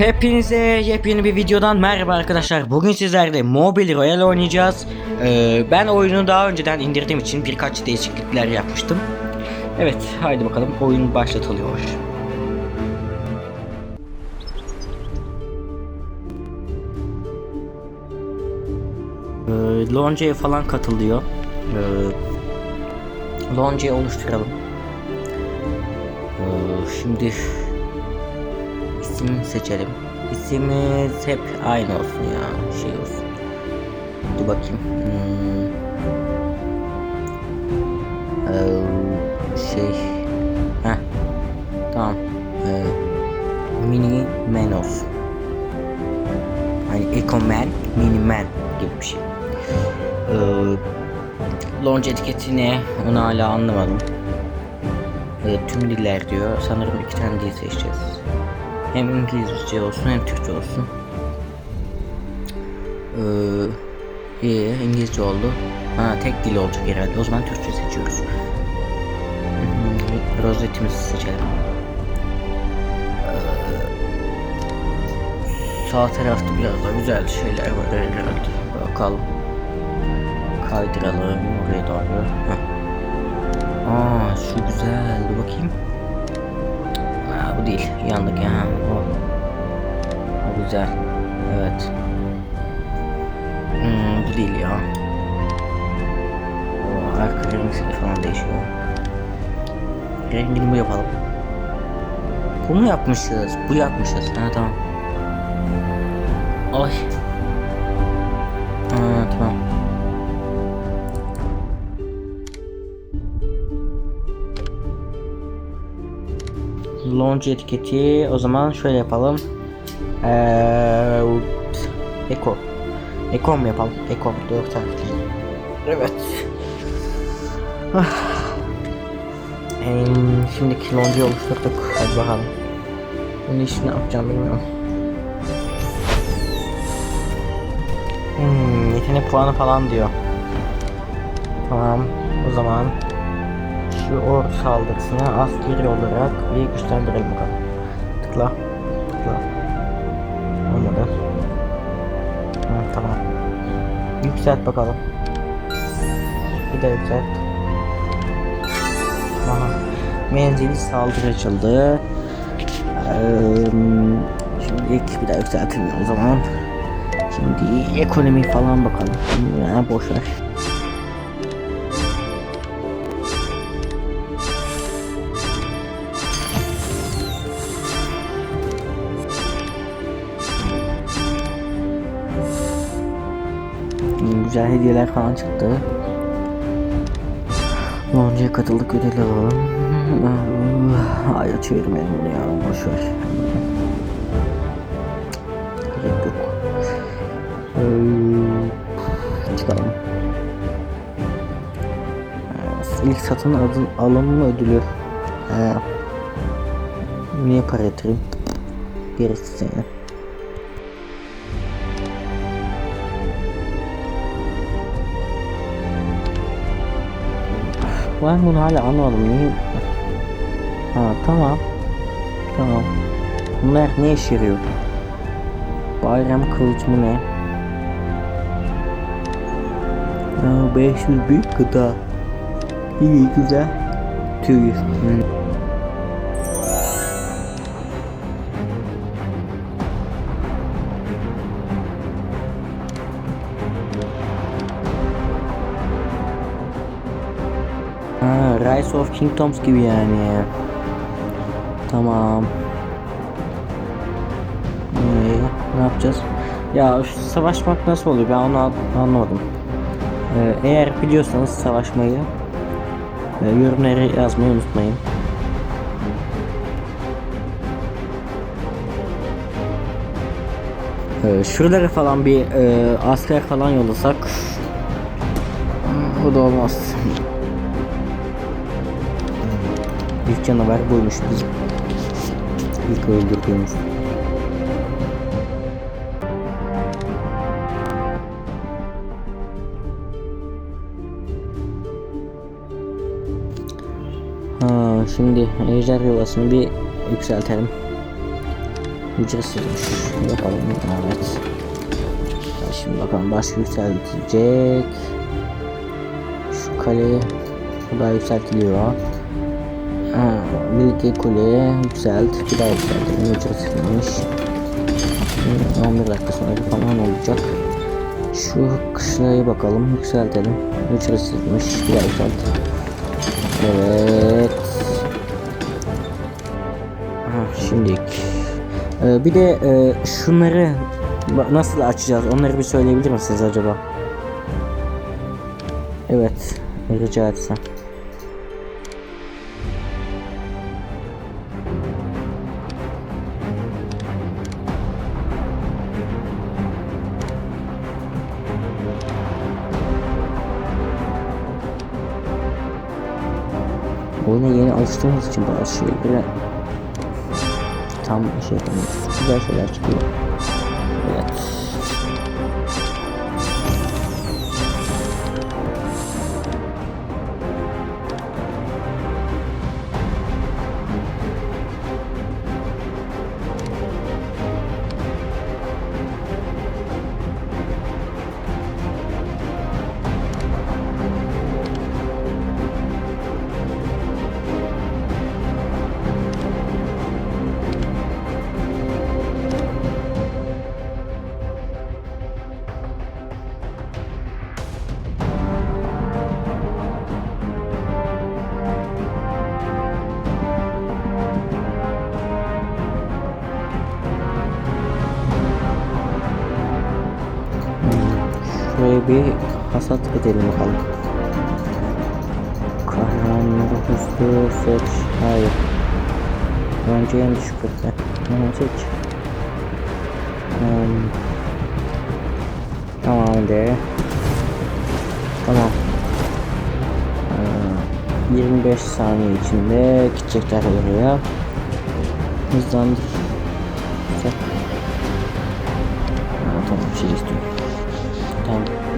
Hepinize yepyeni bir videodan merhaba arkadaşlar. Bugün sizlerle Mobile Royale oynayacağız. Ee, ben oyunu daha önceden indirdiğim için birkaç değişiklikler yapmıştım. Evet, haydi bakalım oyun başlatılıyor. Ee, Lonce'ye falan katılıyor. Ee, Lonce'yi oluşturalım. Ee, şimdi isim seçelim. İsimiz hep aynı olsun ya. Şey olsun. Dur bakayım. Hmm. Ee, şey. Heh. Tamam. Ee, mini man olsun. Hani Eco Man, Mini Man gibi bir şey. Ee, launch etiketi ne? Onu hala anlamadım. Ee, tüm diller diyor. Sanırım iki tane dil seçeceğiz. Hem İngilizce olsun hem Türkçe olsun. Ee, iyi, İngilizce oldu. Ha, tek dil olacak herhalde. O zaman Türkçe seçiyoruz. Hmm, Rozetimizi seçelim. Ee, sağ tarafta biraz da güzel şeyler var herhalde. Bakalım. Kaydıralım oraya doğru. Heh. Aa şu güzel. Dur bakayım. Bu değil. Yandık ya. O. O güzel. Evet. Hmm, bu değil ya. O arka rengi falan değişiyor. Rengini bu yapalım. Bu mu yapmışız? Bu yapmışız. Ha tamam. Ay. Launch etiketi o zaman şöyle yapalım. Ee, Eko. Eko mu yapalım? Eko 4 harfli. Evet. Ah. Ee, şimdiki launch'u oluşturduk. Hadi bakalım. Şimdi işi ne yapacağım bilmiyorum. Hmm, yetenek puanı falan diyor. Tamam. O zaman şu or saldırısını askeri olarak bir güçlendirelim bakalım. Tıkla. Tıkla. Olmadı. Hı, tamam. Yükselt bakalım. Bir de yükselt. Aha. Menzili saldırı açıldı. Ee, şimdi bir daha yükseltelim o zaman. Şimdi ekonomi falan bakalım. Ya boş ver. Güzel hediyeler falan çıktı. Lonca'ya katıldık ödül alalım. Ay açıyorum bunu ya boş ver. Gerek yok. Ee, çıkalım. Ee, İlk satın alın, alınma ödülü. Ee, niye para yatırayım? Gerisi senin. Ben bunu hala anlamadım. Niye? Ha tamam. Tamam. Bunlar ne işe yarıyor? Bayram kılıç mı ne? Aa, 500 büyük gıda. İyi güzel. Tüy. Hmm. Rise of Kingdoms gibi yani. Tamam. Ee, ne yapacağız? Ya savaşmak nasıl oluyor ben onu an- anlamadım. Ee, eğer biliyorsanız savaşmayı e, yorumlara yazmayı unutmayın. Ee, şuralara falan bir e, asker falan yollasak o da olmaz. İlk canavar buymuş bizim. İlk öldürdüğümüz. Şimdi ejder yuvasını bir yükseltelim. Ücretsizmiş. Yapalım. Evet. Şimdi bakalım başka yükseltilecek. Şu kale bu da yükseltiliyor. Ha, bilgi kule yükselt. Bir daha yükseltelim. Hmm, 11 dakika sonra falan olacak. Şu kışlaya bakalım. Yükseltelim. Ücretsizmiş. Bir daha yükselt. Evet. Ha, şimdilik. Ee, bir de e, şunları nasıl açacağız? Onları bir söyleyebilir misiniz acaba? Evet, rica etsem. Oyuna yeni alıştığımız için bazı şeylere tam şey yapamıyoruz. Güzel şeyler çıkıyor. Evet. Bir hasat edelim bakalım. Kahramanları hızlı seç. Hayır. Önce en düşük rütbe. Hemen seç. Hmm. Tamam de. Tamam. Ee, 25 saniye içinde gidecekler oraya. Hızlandır. Güzel. Tamam bir şey istiyorum. Tamam.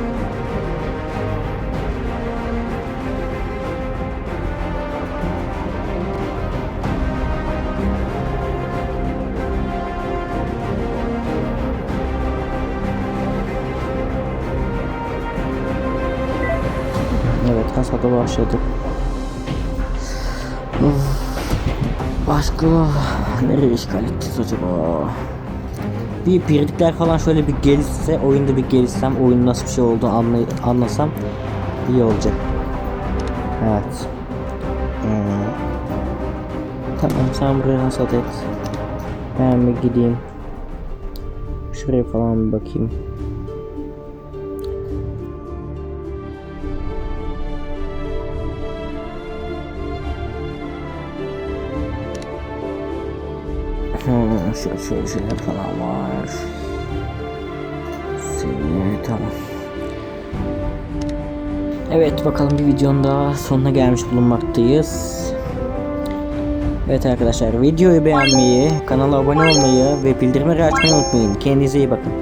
Evet hasada başladı. Of. Başka nereye işgal edeceğiz acaba? Bir birlikler falan şöyle bir gelişse oyunda bir gelişsem oyun nasıl bir şey oldu anlay anlasam iyi olacak. Evet. Hmm. Tamam sen buraya hasat et. Ben bir gideyim. Şuraya falan bir bakayım. Hmm, şöyle şeyler falan var. Seni tamam. Evet bakalım bir videonun daha sonuna gelmiş bulunmaktayız. Evet arkadaşlar videoyu beğenmeyi, kanala abone olmayı ve bildirimleri açmayı unutmayın. Kendinize iyi bakın.